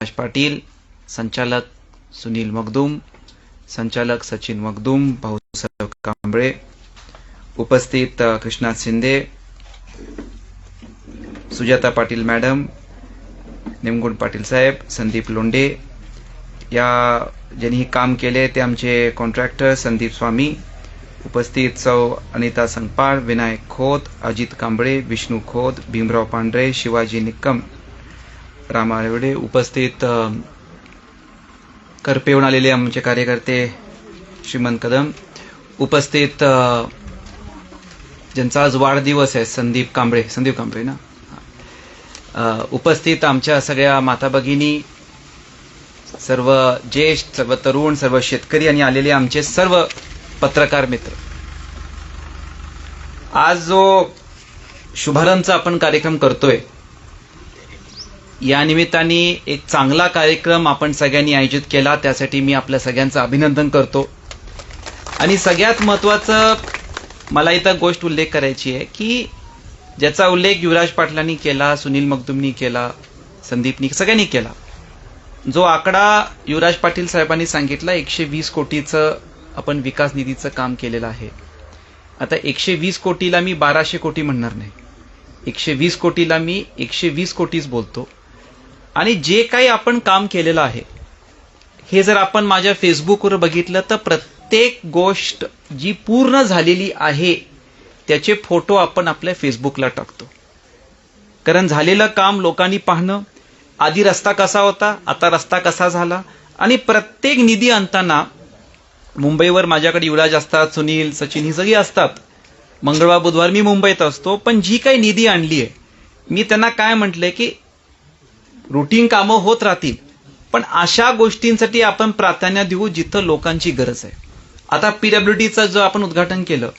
युवराज पाटील संचालक सुनील मगदूम संचालक सचिन मगदूम भाऊसाहेब कांबळे उपस्थित कृष्णा शिंदे सुजाता पाटील मॅडम निमगुण पाटील साहेब संदीप लोंडे या ज्यांनी हे काम केले ते आमचे कॉन्ट्रॅक्टर संदीप स्वामी उपस्थित सौ अनिता संगपाळ विनायक खोत अजित कांबळे विष्णू खोत भीमराव पांढरे शिवाजी निक्कम रामा उपस्थित अ, आलेले आमचे कार्यकर्ते श्रीमंत कदम उपस्थित ज्यांचा आज वाढदिवस आहे संदीप कांबळे संदीप कांबळे ना? उपस्थित आमच्या सगळ्या माता भगिनी सर्व ज्येष्ठ सर्व तरुण सर्व शेतकरी आणि आलेले आमचे सर्व पत्रकार मित्र. आज जो शुभारंभचा आपण कार्यक्रम करतोय या निमित्ताने एक चांगला कार्यक्रम आपण सगळ्यांनी आयोजित केला. त्यासाठी मी आपल्या सगळ्यांचं अभिनंदन करतो. आणि सगळ्यात महत्वाचं मला इथं गोष्ट उल्लेख करायची आहे की ज्याचा उल्लेख युवराज पाटलांनी केला सुनील मगदुमनी केला संदीपनी सगळ्यांनी केला. जो आकडा युवराज पाटील साहेबांनी सांगितला एकशे वीस कोटीचं आपण विकास निधीचं काम केलेलं आहे. आता एकशे वीस कोटीला मी बाराशे कोटी म्हणणार नाही. एकशे वीस कोटीला मी एकशे वीस कोटीच बोलतो. आणि जे काही आपण काम केलेलं आहे हे जर आपण माझ्या फेसबुकवर बघितलं तर प्रत्येक गोष्ट जी पूर्ण झालेली आहे त्याचे फोटो आपण आपल्या फेसबुकला टाकतो. कारण झालेलं काम लोकांनी पाहणं आधी रस्ता कसा होता आता रस्ता कसा झाला आणि प्रत्येक निधी आणताना मुंबईवर माझ्याकडे युवराज असतात सुनील सचिन ही सगळी असतात. मंगळवार बुधवार मी मुंबईत असतो पण जी काही निधी आणली आहे मी त्यांना काय म्हटलंय की रुटीन कामं होत राहतील. पण अशा गोष्टींसाठी आपण प्राधान्य देऊ जिथं लोकांची गरज आहे. आता पीडब्ल्यूडीचं जो आपण उद्घाटन केलं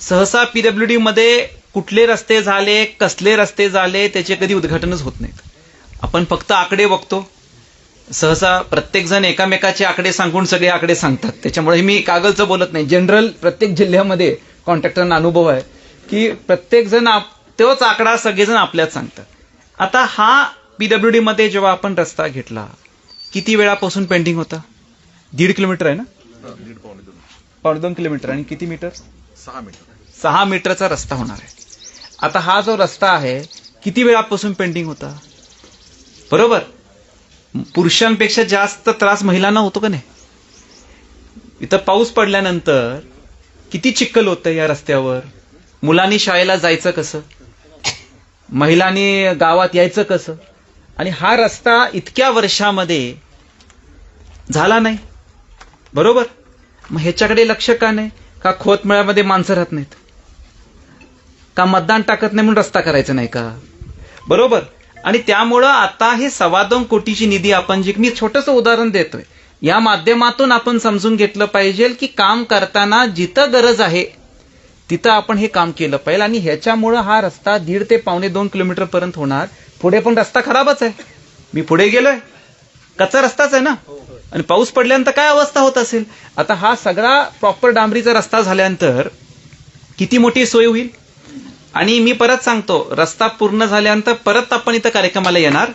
सहसा पीडब्ल्यूडी मध्ये कुठले रस्ते झाले कसले रस्ते झाले त्याचे कधी उद्घाटनच होत नाहीत. आपण फक्त आकडे बघतो. सहसा प्रत्येकजण एकामेकाचे आकडे सांगून सगळे आकडे सांगतात. त्याच्यामुळे मी कागलचं बोलत नाही. जनरल प्रत्येक जिल्ह्यामध्ये कॉन्ट्रॅक्टरना अनुभव आहे की प्रत्येकजण आप- तोच आकडा सगळेजण आपल्यात सांगतात. आता हा पीडब्ल्यूडी मध्ये जेव्हा आपण रस्ता घेतला किती वेळापासून पेंडिंग होता? दीड किलोमीटर आहे ना? पावणे दोन किलोमीटर. आणि किती मीटर सहा मीटर सहा मीटरचा रस्ता होणार आहे. आता हा जो रस्ता आहे किती वेळापासून पेंडिंग होता? बरोबर? पुरुषांपेक्षा जास्त त्रास महिलांना होतो का नाही? इथं पाऊस पडल्यानंतर किती चिखल होतं या रस्त्यावर? मुलांनी शाळेला जायचं कसं? महिलांनी गावात यायचं कसं? आणि हा रस्ता इतक्या वर्षामध्ये झाला नाही. बरोबर? मग ह्याच्याकडे लक्ष का नाही? का खोतमेळ्यामध्ये माणसं राहत नाहीत? का मतदान टाकत नाही म्हणून रस्ता करायचा नाही का? बरोबर? आणि त्यामुळं आता हे सव्वा दोन कोटीची निधी आपण जी मी छोटस उदाहरण देतोय. या माध्यमातून आपण समजून घेतलं पाहिजे की काम करताना जिथं गरज आहे तिथं आपण हे काम केलं पाहिजे. आणि ह्याच्यामुळं हा रस्ता दीड ते पावणे दोन किलोमीटर पर्यंत होणार. पुढे पण रस्ता खराबच आहे. मी पुढे गेलोय. कच्चा रस्ताच आहे ना? आणि पाऊस पडल्यानंतर काय अवस्था होत असेल? आता हा सगळा प्रॉपर डांबरीचा रस्ता झाल्यानंतर किती मोठी सोय होईल? आणि मी परत सांगतो रस्ता पूर्ण झाल्यानंतर परत आपण इथं कार्यक्रमाला येणार.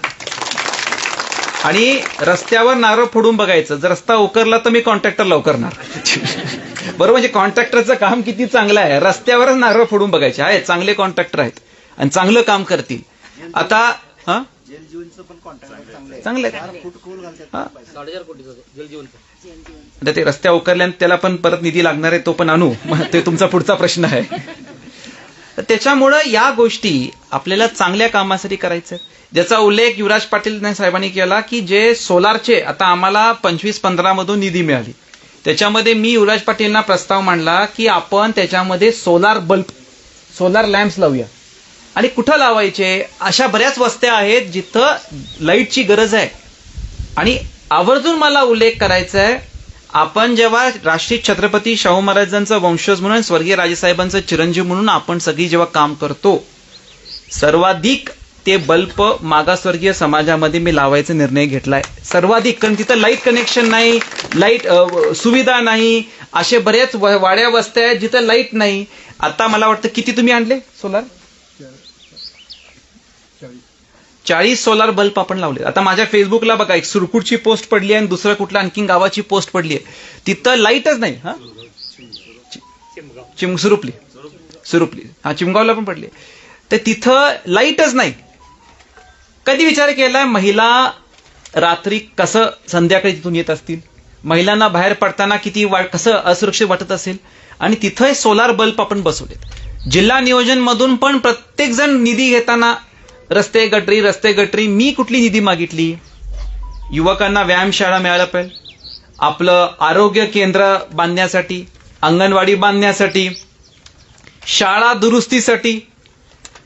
आणि रस्त्यावर नारळ फोडून बघायचं. जर रस्ता उकरला तर मी कॉन्ट्रॅक्टरला उकरणार. बरोबर म्हणजे कॉन्ट्रॅक्टरचं काम किती चांगलं आहे. रस्त्यावरच नारळ फोडून बघायचे. आहे चांगले कॉन्ट्रॅक्टर आहेत. आणि चांगलं काम करतील. आता हा? चांगलं आहे आता ते रस्त्या उकरल्यान त्याला पण परत निधी लागणार आहे तो पण आणू. मग ते तुमचा पुढचा प्रश्न आहे. तर त्याच्यामुळं या गोष्टी आपल्याला चांगल्या कामासाठी करायचं आहे. ज्याचा उल्लेख युवराज पाटील साहेबांनी केला की जे सोलारचे आता आम्हाला पंचवीस पंधरा मधून निधी मिळाली. त्याच्यामध्ये मी युवराज पाटीलना प्रस्ताव मांडला की आपण त्याच्यामध्ये सोलार बल्ब सोलार लॅम्प्स लावूया. आणि कुठं लावायचे? अशा बऱ्याच वस्त्या आहेत जिथं लाईटची गरज आहे. आणि आवर्जून मला उल्लेख करायचा आहे आपण जेव्हा राष्ट्रीय छत्रपती शाहू महाराजांचा वंशज म्हणून स्वर्गीय राजेसाहेबांचं चिरंजीव म्हणून आपण सगळी जेव्हा काम करतो सर्वाधिक ते बल्ब मागासवर्गीय समाजामध्ये मी लावायचा निर्णय घेतलाय. सर्वाधिक कारण तिथं लाइट कनेक्शन नाही लाइट सुविधा नाही असे बरेच व- वाड्या वस्त्या आहेत जिथं लाइट नाही. आता मला वाटतं किती तुम्ही आणले? सोलार? चाळीस सोलार बल्ब आपण लावले आता माझ्या फेसबुकला बघा एक सुरकुटची पोस्ट पडली आहे आणि दुसरं कुठलं आणखी गावाची पोस्ट पडली आहे. तिथं लाईटच नाही हा? चिम सुरुपली. सुरुपली. हा चिमगावला पण पडली तर तिथं लाईटच नाही. कधी विचार केलाय महिला रात्री कसं संध्याकाळी तिथून येत असतील? महिलांना बाहेर पडताना किती कसं असुरक्षित वाटत असेल? आणि तिथं सोलार बल्ब आपण बसवलेत. जिल्हा नियोजन मधून पण प्रत्येक जण निधी घेताना रस्ते गटरी रस्ते गटरी मी कुठली निधी मागितली? युवकांना व्यायामशाळा मिळायला पाहिजे. आपलं आरोग्य केंद्र बांधण्यासाठी अंगणवाडी बांधण्यासाठी शाळा दुरुस्तीसाठी.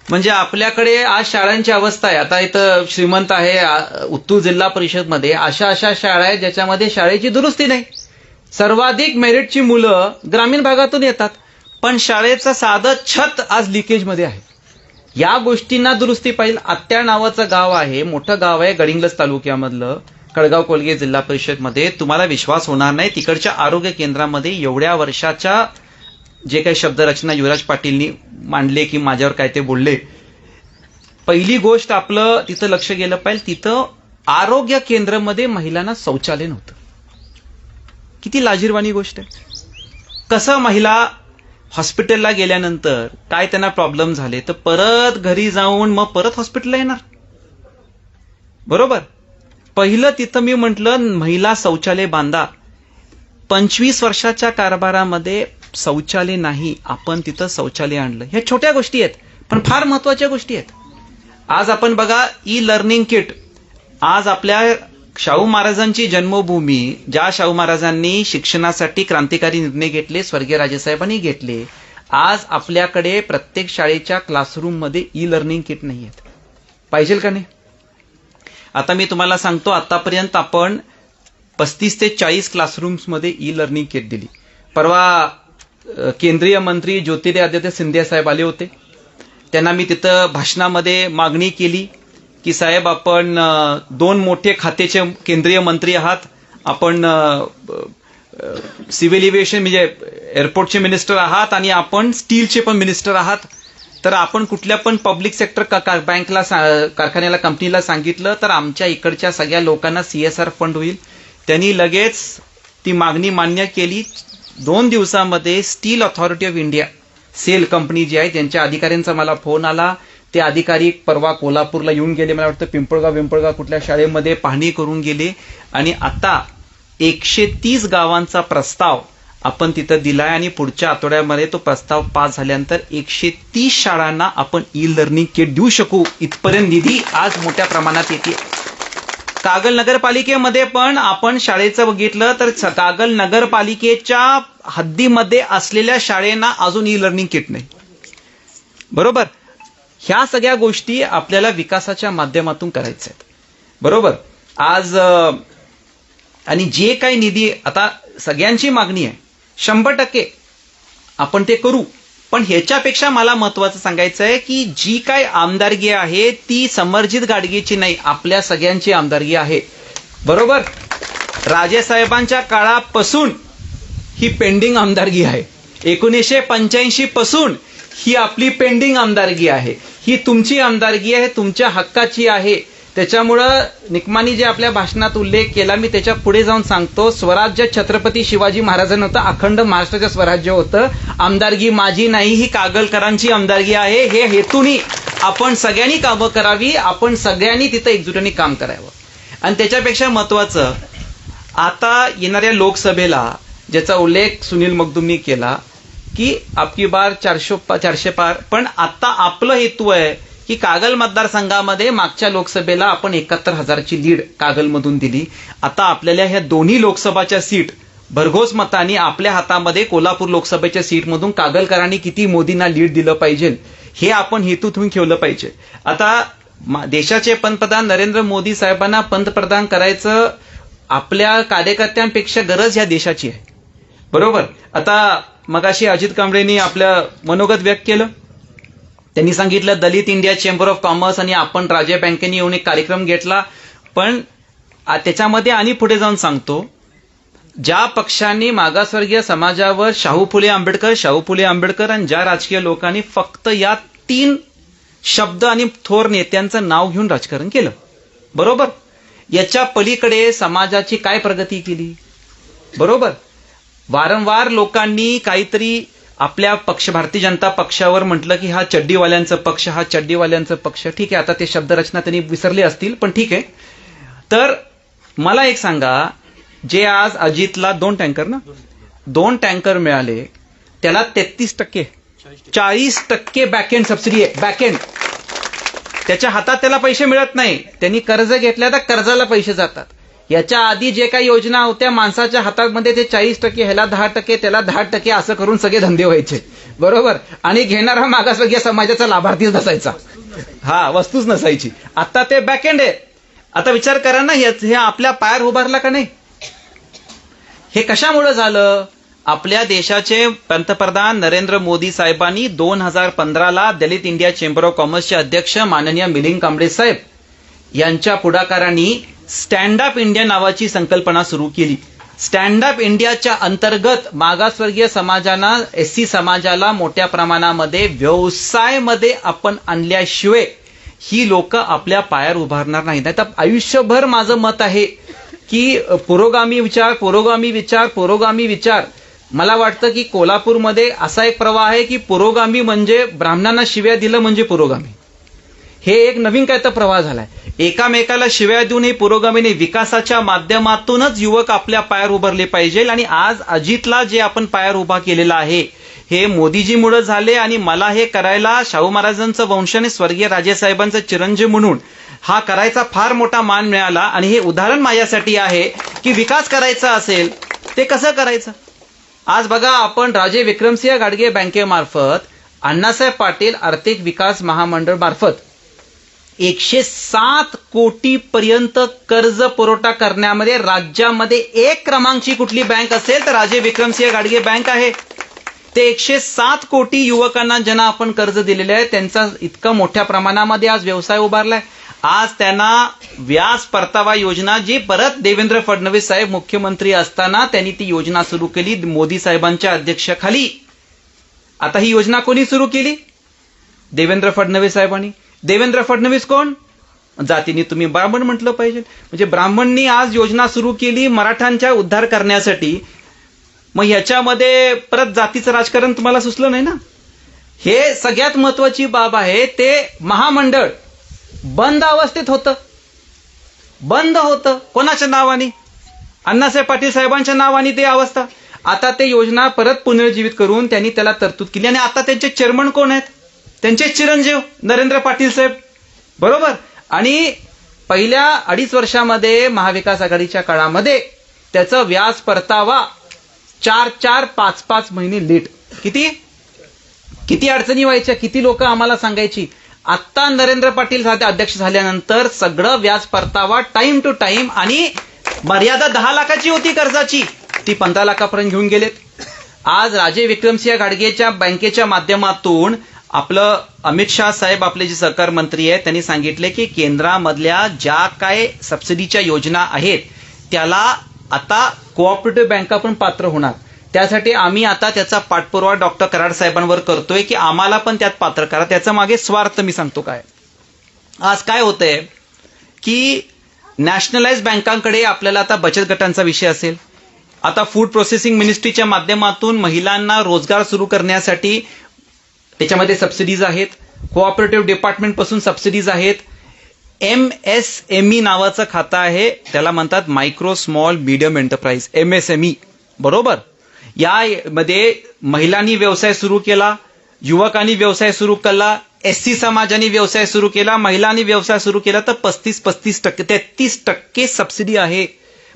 म्हणजे आपल्याकडे आज शाळांची अवस्था आहे. आता इथं श्रीमंत आहे उत्तूर जिल्हा परिषदमध्ये. अशा अशा शाळा आहेत ज्याच्यामध्ये शाळेची दुरुस्ती नाही. सर्वाधिक मेरिटची मुलं ग्रामीण भागातून येतात. पण शाळेचं साधं छत आज लिकेजमध्ये आहे. या गोष्टींना दुरुस्ती पाहिजे. आत्या नावाचं गाव आहे मोठं गाव आहे गडिंग्लज तालुक्यामधलं कळगाव कोलगे जिल्हा परिषदमध्ये. तुम्हाला विश्वास होणार नाही. तिकडच्या आरोग्य केंद्रामध्ये एवढ्या वर्षाच्या जे काही शब्दरचना युवराज पाटीलनी मांडले की माझ्यावर काय ते बोलले. पहिली गोष्ट आपलं तिथं लक्ष गेलं पाहिजे. तिथं आरोग्य केंद्रामध्ये महिलांना शौचालय नव्हतं. किती लाजीरवाणी गोष्ट आहे. कसं महिला हॉस्पिटलला गेल्यानंतर काय त्यांना प्रॉब्लेम झाले तर परत घरी जाऊन मग परत हॉस्पिटलला येणार. बरोबर? पहिलं तिथं मी म्हटलं महिला शौचालय बांधा. पंचवीस वर्षाच्या कारभारामध्ये शौचालय नाही आपण तिथं शौचालय आणलं. ह्या छोट्या गोष्टी आहेत पण फार महत्त्वाच्या गोष्टी आहेत. आज आपण बघा ई लर्निंग किट. आज आपल्या शाहू महाराजांची जन्मभूमी ज्या शाहू महाराजांनी शिक्षणासाठी क्रांतिकारी निर्णय घेतले स्वर्गीय राजेसाहेबांनी घेतले आज आपल्याकडे प्रत्येक शाळेच्या क्लासरूममध्ये ई लर्निंग किट नाही आहेत. पाहिजे का नाही? आता मी तुम्हाला सांगतो आतापर्यंत आपण पस्तीस ते चाळीस क्लासरूम्समध्ये ई लर्निंग किट दिली. परवा केंद्रीय मंत्री ज्योतिरादित्य सिंधिया साहेब आले होते. त्यांना मी तिथं भाषणामध्ये मागणी केली. की साहेब आपण दोन मोठे खातेचे केंद्रीय मंत्री आहात. आपण सिव्हिल एव्हिएशन म्हणजे एअरपोर्टचे मिनिस्टर आहात आणि आपण स्टीलचे पण मिनिस्टर आहात. तर आपण कुठल्या पण पब्लिक सेक्टर बँकला सा- कारखान्याला कंपनीला सांगितलं तर आमच्या इकडच्या सगळ्या लोकांना सीएसआर फंड होईल. त्यांनी लगेच ती मागणी मान्य केली. दोन दिवसामध्ये steel authority of India SAIL company जी आहे त्यांच्या अधिकाऱ्यांचा मला फोन आला. ते अधिकारी परवा कोल्हापूरला येऊन गेले. मला वाटतं पिंपळगाव पिंपळगाव कुठल्या शाळेमध्ये पाहणी करून गेले. आणि आता एकशे तीस गावांचा प्रस्ताव आपण तिथं दिलाय आणि पुढच्या आठवड्यामध्ये तो प्रस्ताव पास झाल्यानंतर एकशे तीस शाळांना आपण ई लर्निंग किट देऊ शकू. इथपर्यंत निधी आज मोठ्या प्रमाणात येते. कागल नगरपालिकेमध्ये पण आपण शाळेचं बघितलं तर कागल नगरपालिकेच्या हद्दीमध्ये असलेल्या शाळेंना अजून ई लर्निंग किट नाही. बरोबर? ह्या सगळ्या गोष्टी आपल्याला विकासाच्या माध्यमातून करायच्या आहेत. बरोबर? आज आणि जे काही निधी आता सगळ्यांची मागणी आहे शंभर टक्के आपण ते करू. पण ह्याच्यापेक्षा मला महत्वाचं सांगायचं आहे की जी काय आमदारगी आहे ती समर्जित गाडगीची नाही आपल्या सगळ्यांची आमदारगी आहे. बरोबर? राजेसाहेबांच्या काळापासून ही पेंडिंग आमदारगी आहे. एकोणीसशे पंच्याऐंशी पासून ही आपली पेंडिंग आमदारगी आहे. ही तुमची आमदारगी आहे तुमच्या हक्काची आहे. त्याच्यामुळं निकमानी जे आपल्या भाषणात उल्लेख केला मी त्याच्या पुढे जाऊन सांगतो. स्वराज्य छत्रपती शिवाजी महाराजांना होतं अखंड महाराष्ट्राचं स्वराज्य होतं. आमदारगी माझी नाही ही कागलकरांची आमदारगी आहे. हे हेतूनी आपण सगळ्यांनी कामं करावी आपण सगळ्यांनी तिथं एकजुटीने काम करावं. आणि त्याच्यापेक्षा महत्वाचं आता येणाऱ्या लोकसभेला ज्याचा उल्लेख सुनील मगदुमनी केला की आपकी बार चारशे चारशे पार. पण आता आपलं हेतू आहे की कागल मतदारसंघामध्ये मागच्या लोकसभेला आपण एकाहत्तर हजारची लीड कागलमधून दिली. आता आपल्याला ह्या दोन्ही लोकसभाच्या सीट भरघोस मतांनी आपल्या हातामध्ये कोल्हापूर लोकसभेच्या सीटमधून कागलकरांनी किती मोदींना लीड दिलं पाहिजे हे आपण हेतू तुम्ही ठेवलं पाहिजे. आता देशाचे पंतप्रधान नरेंद्र मोदी साहेबांना पंतप्रधान करायचं आपल्या कार्यकर्त्यांपेक्षा गरज ह्या देशाची आहे. बरोबर? आता मगाशी अजित कांबळेंनी आपलं मनोगत व्यक्त केलं. त्यांनी सांगितलं Dalit India chamber of commerce आणि आपण राज्य बँकेने येऊन एक कार्यक्रम घेतला. पण आ- त्याच्यामध्ये आणि पुढे जाऊन सांगतो ज्या पक्षांनी मागासवर्गीय समाजावर शाहू फुले आंबेडकर शाहू फुले आंबेडकर आणि ज्या राजकीय लोकांनी फक्त या तीन शब्द आणि थोर नेत्यांचं नाव घेऊन राजकारण केलं. बरोबर? याच्या पलीकडे समाजाची काय प्रगती केली? बरोबर? वारंवार लोकांनी काहीतरी आपल्या पक्ष भारतीय जनता पक्षावर म्हटलं की हा चड्डीवाल्यांचा पक्ष हा चड्डीवाल्यांचा पक्ष ठीक आहे आता ते शब्दरचना त्यांनी विसरले असतील पण ठीक आहे. तर मला एक सांगा जे आज अजितला दोन टँकर ना? दोन टँकर मिळाले त्याला तेहतीस टक्के चाळीस टक्के बॅकएंड सबसिडी आहे बॅकएंड त्याच्या हातात त्याला पैसे मिळत नाही त्यांनी कर्ज घेतल्या तर कर्जाला पैसे जातात. याच्या आधी जे काही योजना होत्या माणसाच्या हातामध्ये ते चाळीस टक्के ह्याला दहा टक्के त्याला दहा टक्के असं करून सगळे धंदे व्हायचे. बरोबर? आणि घेणारा मागासवर्गीय समाजाचा लाभार्थीच नसायचा. हा वस्तूच नसायची. आता ते बॅकएंड आहे. आता विचार करा ना हे आपल्या पायावर उभारला का नाही? हे कशामुळे झालं? आपल्या देशाचे पंतप्रधान नरेंद्र मोदी साहेबांनी दोन हजार पंधराला दलित इंडिया चेंबर ऑफ कॉमर्सचे अध्यक्ष माननीय मिलिंद कांबळे साहेब यांच्या पुढाकारांनी स्टँड अप इंडिया नावाची संकल्पना सुरू केली. स्टँड अप इंडियाच्या अंतर्गत मागासवर्गीय समाजाला एस सी समाजाला मोठ्या प्रमाणामध्ये व्यवसायामध्ये आपण आणल्याशिवाय ही लोक आपल्या पायावर उभारणार नाही तर आयुष्यभर माझं मत आहे की पुरोगामी विचार पुरोगामी विचार पुरोगामी विचार. मला वाटतं की कोल्हापूरमध्ये असा एक प्रवाह आहे की पुरोगामी म्हणजे ब्राह्मणांना शिव्या दिलं म्हणजे पुरोगामी. हे एक नवीन काय तर प्रवाह झालाय. एकामेकाला शिव्या देऊन पुरोगामीने विकासाच्या माध्यमातूनच युवक आपल्या पायावर उभारले पाहिजे आणि आज अजितला जे आपण पायावर उभा केलेला आहे हे मोदीजीमुळे झाले आणि मला हे करायला शाहू महाराजांचं वंश आणि स्वर्गीय राजेसाहेबांचं चिरंजीव म्हणून हा करायचा फार मोठा मान मिळाला आणि हे उदाहरण माझ्यासाठी आहे की विकास करायचा असेल ते कसं करायचं? आज बघा आपण राजे विक्रमसिंह गाडगे बँकेमार्फत अण्णासाहेब पाटील आर्थिक विकास महामंडळ मार्फत एकशे सात कोटी पर्यंत कर्ज पुरवठा करण्यामध्ये राज्यामध्ये एक क्रमांकची कुठली बँक असेल तर राजे विक्रमसिंह गाडगे बँक आहे. ते एकशे सात कोटी युवकांना ज्यांना आपण कर्ज दिलेले आहे त्यांचा इतका मोठ्या प्रमाणामध्ये आज व्यवसाय उभारलाय. आज त्यांना व्याज परतावा योजना जी परत देवेंद्र फडणवीस साहेब मुख्यमंत्री असताना त्यांनी ती योजना सुरू केली मोदी साहेबांच्या अध्यक्षाखाली. आता ही योजना कोणी सुरू केली? देवेंद्र फडणवीस साहेबांनी. देवेंद्र फडणवीस कोण? जातीने तुम्ही ब्राह्मण म्हटलं पाहिजे. म्हणजे ब्राह्मणनी आज योजना सुरू केली मराठ्यांच्या उद्धार करण्यासाठी. मग ह्याच्यामध्ये परत जातीचं राजकारण तुम्हाला सुचलं नाही ना? हे सगळ्यात महत्वाची बाब आहे ते महामंडळ बंद अवस्थेत होतं. बंद होतं. कोणाच्या नावाने? अण्णासाहेब पाटील साहेबांच्या नावाने ते अवस्था. आता ते योजना परत पुनर्जीवित करून त्यांनी त्याला तरतूद केली. आणि आता त्यांचे चेअरमन कोण आहेत? त्यांचे चिरंजीव नरेंद्र पाटील साहेब. बरोबर? आणि पहिल्या अडीच वर्षामध्ये महाविकास आघाडीच्या काळामध्ये त्याचं व्याज परतावा चार चार पाच पाच महिने लेट. किती? किती अडचणी व्हायच्या? किती लोक आम्हाला सांगायची? आत्ता नरेंद्र पाटील अध्यक्ष झाल्यानंतर सगळं व्याज परतावा टाइम टू टाइम आणि मर्यादा दहा लाखाची होती कर्जाची. ती पंधरा लाखापर्यंत घेऊन गेलेत. आज राजे विक्रमसिंह गाडगेच्या बँकेच्या माध्यमातून आपलं अमित शाह साहेब आपले जे सहकार मंत्री आहेत त्यांनी सांगितले की केंद्रामधल्या ज्या काय सबसिडीच्या योजना आहेत त्याला आता कोऑपरेटिव्ह बँका पण पात्र होणार. त्यासाठी आम्ही आता त्याचा पाठपुरावा डॉक्टर कराड साहेबांवर करतोय की आम्हाला पण त्यात पात्र करा. त्याचा मागे स्वार्थ मी सांगतो काय. आज काय होतंय की नॅशनलाइज बँकांकडे आपल्याला आता बचत गटांचा विषय असेल. आता फूड प्रोसेसिंग मिनिस्ट्रीच्या माध्यमातून महिलांना रोजगार सुरू करण्यासाठी त्याच्यामध्ये सबसिडीज आहेत. कोऑपरेटिव्ह डिपार्टमेंटपासून सबसिडीज आहेत. एम एस एम ई नावाचं खातं आहे. त्याला म्हणतात micro small medium enterprise M S M E बरोबर? यामध्ये महिलांनी व्यवसाय सुरू केला युवकांनी व्यवसाय सुरू केला एस सी समाजाने व्यवसाय सुरू केला महिलांनी व्यवसाय सुरू केला तर पस्तीस पस्तीस टक्के तेहतीस टक्के सबसिडी आहे.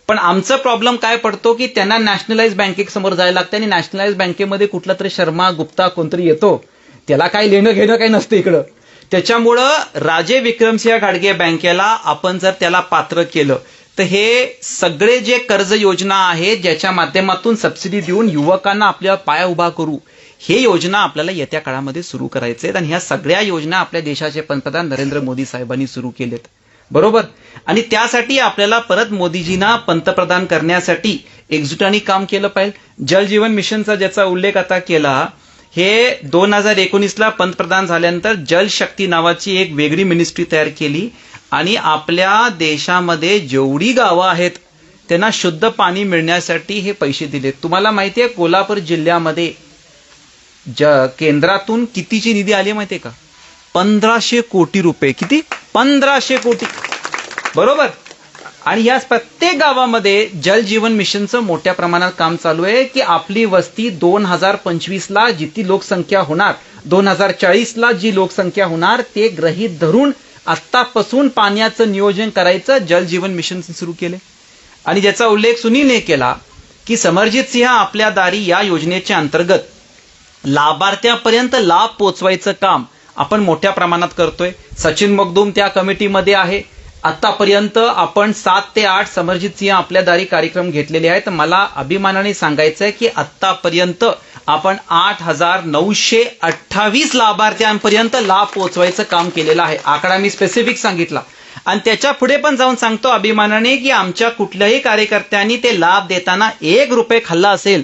पण आमचा प्रॉब्लेम काय पडतो की त्यांना नॅशनलाइज बँकेसमोर जायला लागतं आणि नॅशनलाइज बँकेमध्ये कुठला तरी शर्मा गुप्ता कोणतरी येतो. त्याला काय लेणं घेणं काही नसतं इकडं. त्याच्यामुळं राजे विक्रमसिंह गाडगे बँकेला आपण जर त्याला पात्र केलं तर हे सगळे जे कर्ज योजना आहेत ज्याच्या माध्यमातून सबसिडी देऊन युवकांना आपल्या पाया उभा करू हे योजना आपल्याला येत्या काळामध्ये सुरू करायचे आहेत. आणि ह्या सगळ्या योजना आपल्या देशाचे पंतप्रधान नरेंद्र मोदी साहेबांनी सुरू केलेत. बरोबर? आणि त्यासाठी आपल्याला परत मोदीजींना पंतप्रधान करण्यासाठी एकजुटाने काम केलं पाहिजे. जल जीवन मिशनचा ज्याचा उल्लेख आता केला हे दोन हजार एकोणीसला पंतप्रधान झाल्यानंतर जलशक्ती नावाची एक वेगळी मिनिस्ट्री तयार केली आणि आपल्या देशामध्ये जेवढी गावं आहेत त्यांना शुद्ध पाणी मिळण्यासाठी हे पैसे दिले. तुम्हाला माहिती आहे कोल्हापूर जिल्ह्यामध्ये ज केंद्रातून कितीची निधी आली आहे माहितीये का? पंधराशे कोटी रुपये. किती? पंधराशे कोटी. बरोबर? आणि या प्रत्येक गावामध्ये जल जीवन मिशनचं मोठ्या प्रमाणात काम चालू आहे की आपली वस्ती दोन हजार पंचवीसला जिती लोकसंख्या होणार दोन हजार चाळीसला जी लोकसंख्या होणार ते ग्रहीत धरून आत्तापासून पाण्याचं नियोजन करायचं जल जीवन मिशन सुरू केले. आणि ज्याचा उल्लेख सुनीलने केला की समरजित सिंह आपल्या दारी या योजनेच्या अंतर्गत लाभार्थ्यापर्यंत लाभ पोचवायचं काम आपण मोठ्या प्रमाणात करतोय. सचिन मगदूम त्या कमिटीमध्ये आहे. आतापर्यंत आपण सात ते आठ समरजित सिंह आपल्या दारी कार्यक्रम घेतलेले आहेत. मला अभिमानाने सांगायचं आहे की आतापर्यंत आपण आठ हजार नऊशे अठ्ठावीस लाभार्थ्यांपर्यंत लाभ पोहोचवायचं काम केलेलं आहे. आकडा मी स्पेसिफिक सांगितला. आणि त्याच्या पुढे पण जाऊन सांगतो अभिमानाने की आमच्या कुठल्याही कार्यकर्त्यांनी ते लाभ देताना एक रुपये खाल्ला असेल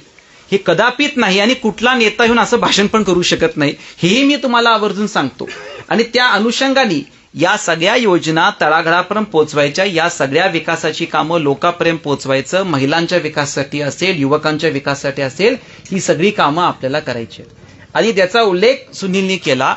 हे कदापित नाही आणि कुठला नेता येऊन असं भाषण पण करू शकत नाही. हेही मी तुम्हाला आवर्जून सांगतो. आणि त्या अनुषंगाने या सगळ्या योजना तळागळापर्यंत पोहोचवायच्या या सगळ्या विकासाची कामं लोकांपर्यंत पोहोचवायचं महिलांच्या विकासासाठी असेल युवकांच्या विकासासाठी असेल ही सगळी कामं आपल्याला करायची आणि त्याचा उल्लेख सुनीलनी केला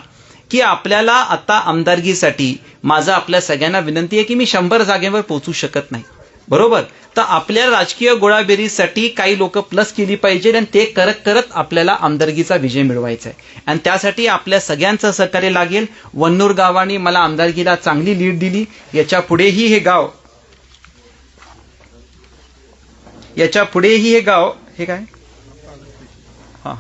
की आपल्याला आता आमदारकीसाठी माझं आपल्या सगळ्यांना विनंती आहे की मी शंभर जागेवर पोहोचू शकत नाही. बरोबर? तर आपल्या राजकीय गोळाबेरीसाठी काही लोक प्लस केली पाहिजे आणि ते करत करत आपल्याला आमदारकीचा विजय मिळवायचा आहे. आणि त्यासाठी आपल्या सगळ्यांचं सहकार्य लागेल. वन्नूर गावाने मला आमदारकीला चांगली लीड दिली. याच्या पुढेही हे गाव याच्या पुढेही हे गाव हे काय? हा.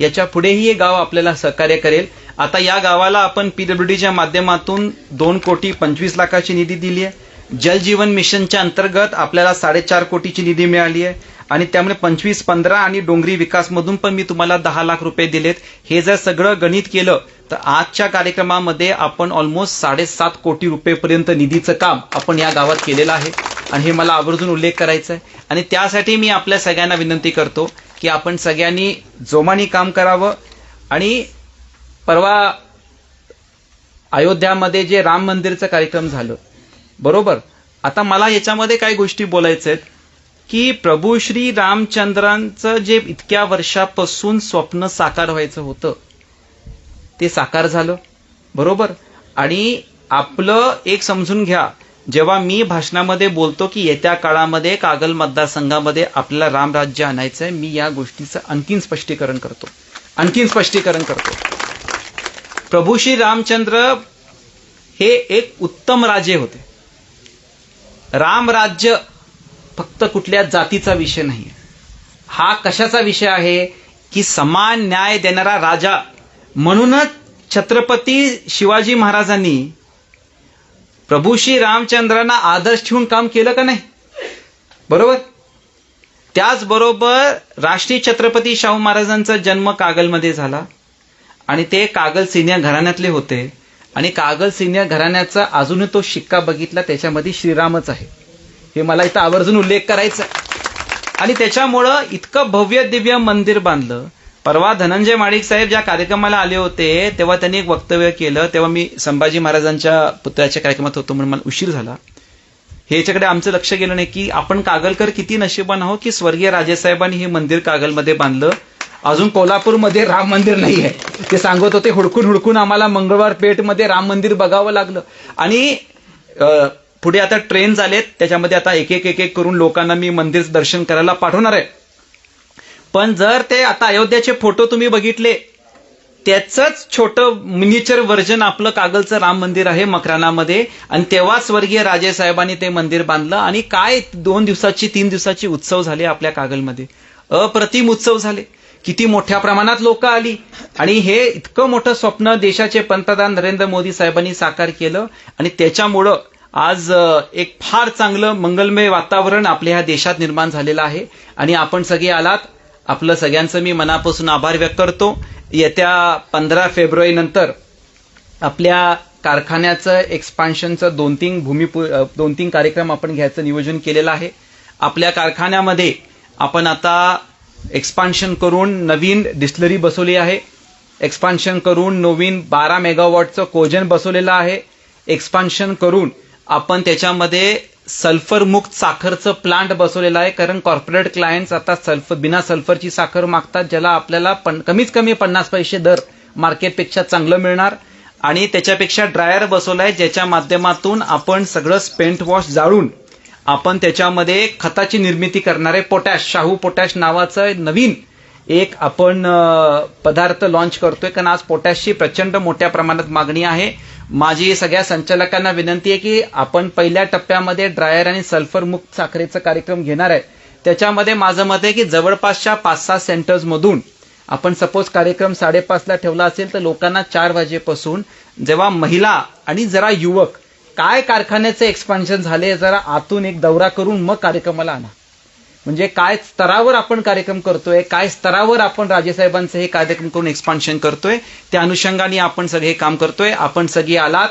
याच्या पुढेही हे गाव आपल्याला सहकार्य करेल. आता या गावाला आपण पीडब्ल्यूडीच्या माध्यमातून दोन कोटी पंचवीस लाखाची निधी दिली आहे. जल जीवन मिशनच्या अंतर्गत आपल्याला साडेचार कोटीची निधी मिळाली आहे. आणि त्यामुळे पंचवीस पंधरा आणि डोंगरी विकासमधून पण मी तुम्हाला दहा लाख रुपये दिलेत. हे जर सगळं गणित केलं तर आजच्या कार्यक्रमामध्ये आपण ऑलमोस्ट साडेसात कोटी रुपयेपर्यंत निधीचं काम आपण या गावात केलेलं आहे. आणि हे मला आवर्जून उल्लेख करायचा आहे आणि त्यासाठी मी आपल्या सगळ्यांना विनंती करतो की आपण सगळ्यांनी जोमाने काम करावं. आणि परवा अयोध्यामध्ये जे राम मंदिरचं कार्यक्रम झालं बरोबर? आता मला याच्यामध्ये काही गोष्टी बोलायच्या आहेत की प्रभू श्री रामचंद्रांचं जे इतक्या वर्षापासून स्वप्न साकार व्हायचं होतं ते साकार झालं. बरोबर? आणि आपलं एक समजून घ्या जेव्हा मी भाषणामध्ये बोलतो की येत्या काळामध्ये कागल मतदारसंघामध्ये आपल्याला रामराज्य आणायचं आहे मी या गोष्टीचं आणखीन स्पष्टीकरण करतो. आणखीन स्पष्टीकरण करतो. प्रभू श्री रामचंद्र हे एक उत्तम राजे होते. रामराज्य फक्त कुठल्या जातीचा विषय नाही. हा कशाचा विषय आहे? की समान न्याय देणारा राजा. म्हणूनच छत्रपती शिवाजी महाराजांनी प्रभू श्री रामचंद्रांना आदर्श ठेवून काम केलं का नाही? बरोबर? त्याचबरोबर राष्ट्रीय छत्रपती शाहू महाराजांचा जन्म कागलमध्ये झाला. आणि ते कागल सिनियर घराण्यातले होते. आणि कागल सिनियर घराण्याचा अजूनही तो शिक्का बघितला त्याच्यामध्ये श्रीरामच आहे. हे मला इथं आवर्जून उल्लेख करायचा आणि त्याच्यामुळं इतकं भव्य दिव्य मंदिर बांधलं. परवा धनंजय माडिक साहेब ज्या कार्यक्रमाला आले होते तेव्हा त्यांनी एक वक्तव्य केलं. तेव्हा मी संभाजी महाराजांच्या पुतळ्याच्या कार्यक्रमात होतो म्हणून मला उशीर झाला. हे याच्याकडे आमचं लक्ष गेलं नाही की आपण कागलकर किती नशिबान आहोत की स्वर्गीय राजेसाहेबांनी हे मंदिर कागलमध्ये बांधलं. अजून कोल्हापूरमध्ये राम मंदिर नाही आहे ते सांगत होते हुडकून हुडकून आम्हाला मंगळवार पेठमध्ये राम मंदिर बघावं लागलं. आणि पुढे आता ट्रेन झालेत. त्याच्यामध्ये आता एक एक एक एक करून लोकांना मी मंदिर दर्शन करायला पाठवणार आहे. पण जर ते आता अयोध्याचे फोटो तुम्ही बघितले त्याचंच छोटं मिनिचर व्हर्जन आपलं कागलचं राम मंदिर आहे मकरानामध्ये. आणि तेव्हा स्वर्गीय राजेसाहेबांनी ते मंदिर बांधलं. आणि काय दोन दिवसाची तीन दिवसाची उत्सव झाले आपल्या कागलमध्ये? अप्रतिम उत्सव झाले. किती मोठ्या प्रमाणात लोक आली? आणि हे इतकं मोठं स्वप्न देशाचे पंतप्रधान नरेंद्र मोदी साहेबांनी साकार केलं. आणि त्याच्यामुळं आज एक फार चांगलं मंगलमय वातावरण आपल्या ह्या देशात निर्माण झालेलं आहे. आणि आपण सगळे आलात. आपलं सगळ्यांचं मी मनापासून आभार व्यक्त करतो. येत्या पंधरा फेब्रुवारी नंतर आपल्या कारखान्याचं एक्सपान्शनचं दोन तीन भूमिपू दोन तीन कार्यक्रम आपण घ्यायचं नियोजन केलेलं आहे. आपल्या कारखान्यामध्ये आपण आता एक्सपान्शन करून नवीन डिस्टलरी बसवली आहे. एक्सपान्शन करून नवीन बारा मेगावॉटचं कोजन बसवलेलं आहे. एक्सपान्शन करून आपण त्याच्यामध्ये सल्फरमुक्त साखरचं प्लांट बसवलेलं आहे. कारण कॉर्पोरेट क्लायंट्स आता सल्फर बिना सल्फरची साखर मागतात ज्याला आपल्याला पण कमीत कमी पन्नास पैसे दर मार्केटपेक्षा चांगलं मिळणार. आणि त्याच्यापेक्षा ड्रायर बसवलाय ज्याच्या माध्यमातून आपण सगळं स्पेंट वॉश जाळून आपण त्याच्यामध्ये खताची निर्मिती करणारे पोटॅश शाहू पोटॅश नावाचं नवीन एक आपण पदार्थ लॉन्च करतोय. कारण आज पोटॅशची प्रचंड मोठ्या प्रमाणात मागणी आहे. माझी सगळ्या संचालकांना विनंती आहे की आपण पहिल्या टप्प्यामध्ये ड्रायर आणि सल्फरमुक्त साखरेचा कार्यक्रम घेणार आहे. त्याच्यामध्ये माझं मत आहे की जवळपासच्या पाच सहा सेंटर्समधून आपण सपोज कार्यक्रम साडेपाचला ठेवला असेल तर लोकांना चार वाजेपासून जेव्हा महिला आणि जरा युवक काय कारखान्याचे एक्सपान्शन झाले जरा आतून एक दौरा करून मग कार्यक्रमाला आणा. म्हणजे काय स्तरावर आपण कार्यक्रम करतोय काय स्तरावर आपण राजेसाहेबांचं हे कार्यक्रम करून एक्सपान्शन करतोय त्या अनुषंगाने आपण सगळे हे काम करतोय आपण सगळे आलात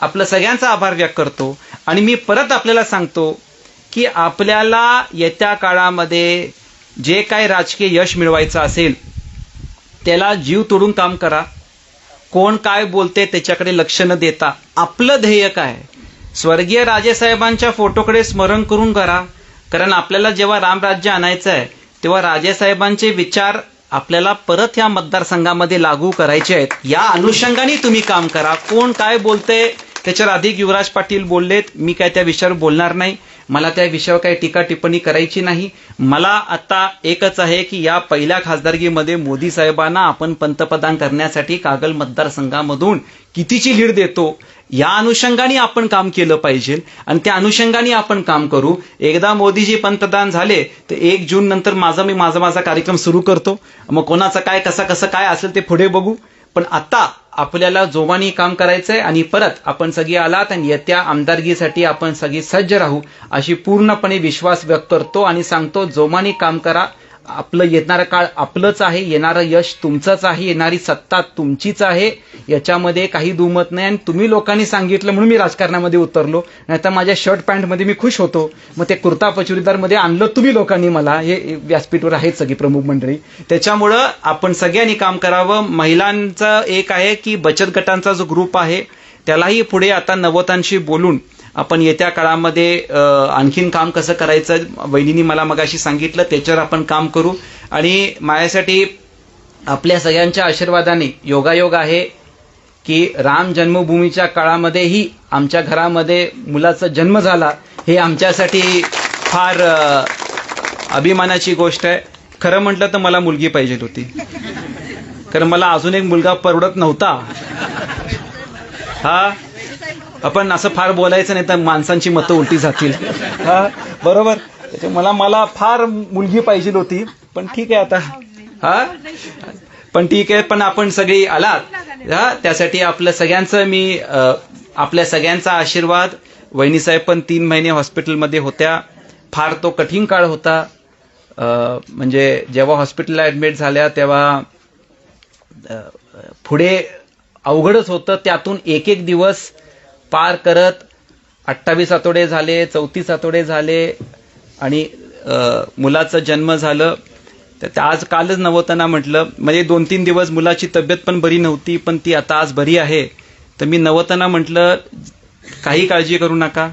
आपलं सगळ्यांचा आभार व्यक्त करतो. आणि मी परत आपल्याला सांगतो की आपल्याला येत्या काळामध्ये जे काय राजकीय यश मिळवायचं असेल त्याला जीव तोडून काम करा. कोण काय बोलते त्याच्याकडे लक्ष न देता. आपलं ध्येय काय? स्वर्गीय राजेसाहेबांच्या फोटोकडे स्मरण करून करा. कारण आपल्याला जेव्हा रामराज्य आणायचं आहे तेव्हा राजेसाहेबांचे विचार आपल्याला परत या मतदारसंघामध्ये लागू करायचे आहेत. या अनुषंगाने तुम्ही काम करा. कोण काय बोलते त्याच्यावर अधिक युवराज पाटील बोललेत. मी काय त्या विषयावर बोलणार नाही. मला त्या विषयावर काही टीका टिप्पणी करायची नाही. मला आता एकच आहे की या पहिल्या खासदारकीमध्ये मोदी साहेबांना आपण पंतप्रधान करण्यासाठी कागल मतदारसंघामधून कितीची लीड देतो या अनुषंगाने आपण काम केलं पाहिजे आणि त्या अनुषंगाने आपण काम करू. एकदा मोदीजी पंतप्रधान झाले तर एक जून नंतर माझा मी माझा माझा कार्यक्रम सुरू करतो. मग कोणाचं काय कसं कसं काय असेल ते पुढे बघू. पण आता आपल्याला जोमाने काम करायचंय आणि परत आपण सगळी आलात आणि येत्या आमदारकीसाठी आपण सगळी सज्ज राहू अशी पूर्णपणे विश्वास व्यक्त करतो आणि सांगतो जोमाने काम करा आपलं येणारं काळ आपलंच आहे येणारं यश तुमचंच आहे येणारी सत्ता तुमचीच आहे याच्यामध्ये काही दुमत नाही. आणि तुम्ही लोकांनी सांगितलं म्हणून मी राजकारणामध्ये उतरलो. नाहीतर माझ्या शर्ट पॅन्टमध्ये मी खुश होतो. मग ते कुर्ता पचुरीदारमध्ये आणलं तुम्ही लोकांनी मला. हे व्यासपीठवर आहेत सगळी प्रमुख मंडळी. त्याच्यामुळं आपण सगळ्यांनी काम करावं. महिलांचं एक आहे की बचत गटांचा जो ग्रुप आहे त्यालाही पुढे आता नवतांशी बोलून आपण येत्या काळामध्ये आणखीन काम कसं करायचं वहिनींनी मला मगाशी सांगितलं त्याच्यावर आपण काम करू. आणि माझ्यासाठी आपल्या सगळ्यांच्या आशीर्वादाने योगायोग आहे की राम जन्मभूमीच्या काळामध्येही आमच्या घरामध्ये मुलाचा जन्म झाला हे आमच्यासाठी फार अभिमानाची गोष्ट आहे. खरं म्हटलं तर मला मुलगी पाहिजे होती. कारण मला अजून एक मुलगा परवडत नव्हता. हा? आपण असं फार बोलायचं नाही तर माणसांची मतं उलटी जातील. हा बरोबर. मला मला फार मुलगी पाहिजे होती पण ठीक आहे आता. हा? पण ठीक आहे पण आपण सगळी आलात. हा त्यासाठी आपलं सगळ्यांचं मी आपल्या सगळ्यांचा आशीर्वाद. वहिनीसाहेब पण तीन महिने हॉस्पिटलमध्ये होत्या. फार तो कठीण काळ होता. म्हणजे जेव्हा हॉस्पिटलला ऍडमिट झाल्या तेव्हा पुढे अवघडच होतं. त्यातून एक एक दिवस पार करत अठ्ठावीस आठवडे झाले चौतीस आठवडे झाले आणि मुलाचं जन्म झालं. तर ते आज कालच नवताना म्हटलं. म्हणजे दोन तीन दिवस मुलाची तब्येत पण बरी नव्हती पण ती आता आज बरी आहे. तर मी नवताना म्हटलं काही काळजी करू नका.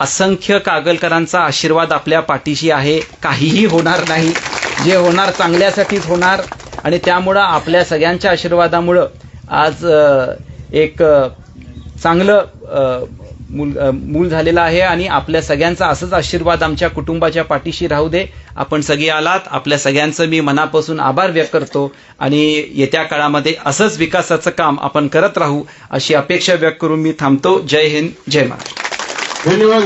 असंख्य कागलकरांचा आशीर्वाद आपल्या पाठीशी आहे. काहीही होणार नाही. जे होणार चांगल्यासाठीच होणार. आणि त्यामुळं आपल्या सगळ्यांच्या आशीर्वादामुळं आज एक चांगलं मूल मूल झालेलं आहे आणि आपल्या सगळ्यांचा असंच आशीर्वाद आमच्या कुटुंबाच्या पाठीशी राहू दे. आपण सगळे आलात. आपल्या सगळ्यांचं मी मनापासून आभार व्यक्त करतो आणि येत्या काळामध्ये असंच विकासाचं काम आपण करत राहू अशी अपेक्षा व्यक्त करून मी थांबतो. जय हिंद. जय महाराष्ट्र. धन्यवाद.